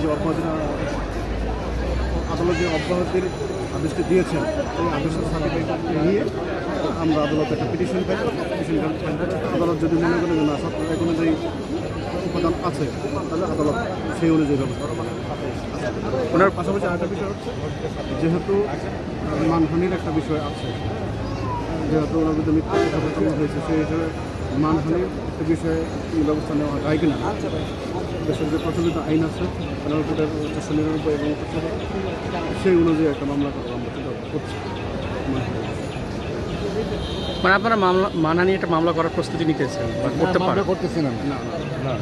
যে অব্যাহতি আদালত যে অব্যাহতির আদেশটি দিয়েছেন। এই আদেশের সার্টিফিকেট নিয়ে আমরা আদালতে একটা পিটিশন পাই। পিটিশন আদালত যদি মনে করেন যে না কোনো উপাদান আছে, তাহলে আদালত সেই অনুযায়ী ব্যবস্থা ওনার পাশাপাশি আরেকটা বিষয় হচ্ছে, যেহেতু মানহানির একটা বিষয় আছে, যেহেতু ওনার বিরুদ্ধে মিথ্যা কথা হয়েছে, সেই হিসেবে মানহানির একটা বিষয়ে ব্যবস্থা নেওয়া যায় কিনা? দেশের যে প্রচলিত আইন আছে কোডের চারশো নিরানব্বই এবং সেই অনুযায়ী একটা মামলা করা করছি। মানে আপনারা মামলা মানা নিয়ে একটা মামলা করার প্রস্তুতি নিতেছেন করতে পারেন? করতেছি না না। না।